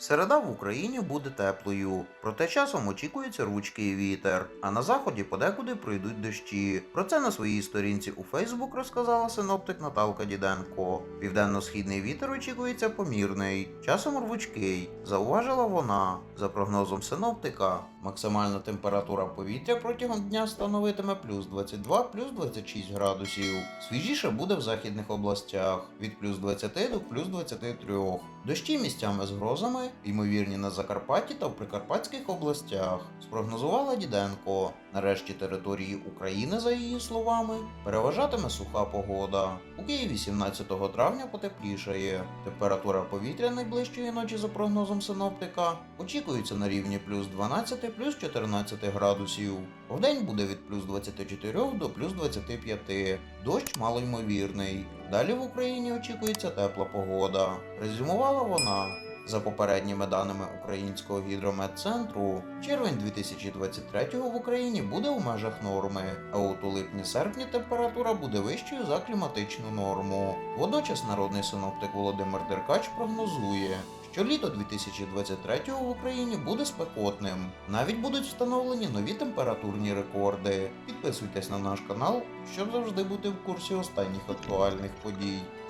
Середа в Україні буде теплою, проте часом очікується ручкий вітер, а на заході подекуди пройдуть дощі. Про це на своїй сторінці у Фейсбук розказала синоптик Наталка Діденко. Південно-східний вітер очікується помірний, часом рвучкий, зауважила вона. За прогнозом синоптика, максимальна температура повітря протягом дня становитиме плюс 22 плюс 26 градусів. Свіжіше буде в західних областях від плюс 20 до плюс 23. Дощі місцями з грозами, ймовірні на Закарпатті та в Прикарпатських областях, спрогнозувала Діденко. Нарешті території України, за її словами, переважатиме суха погода. У Києві 17 травня потеплішає. Температура повітря найближчої ночі, за прогнозом синоптика, очікується на рівні плюс 12 плюс 14 градусів. Вдень буде від плюс 24 до плюс 25. Дощ малоймовірний. Далі в Україні очікується тепла погода. Резюмувала вона. За попередніми даними Українського гідрометцентру, червень 2023 в Україні буде у межах норми, а от у липні-серпні температура буде вищою за кліматичну норму. Водночас народний синоптик Володимир Деркач прогнозує, що літо 2023 в Україні буде спекотним. Навіть будуть встановлені нові температурні рекорди. Підписуйтесь на наш канал, щоб завжди бути в курсі останніх актуальних подій.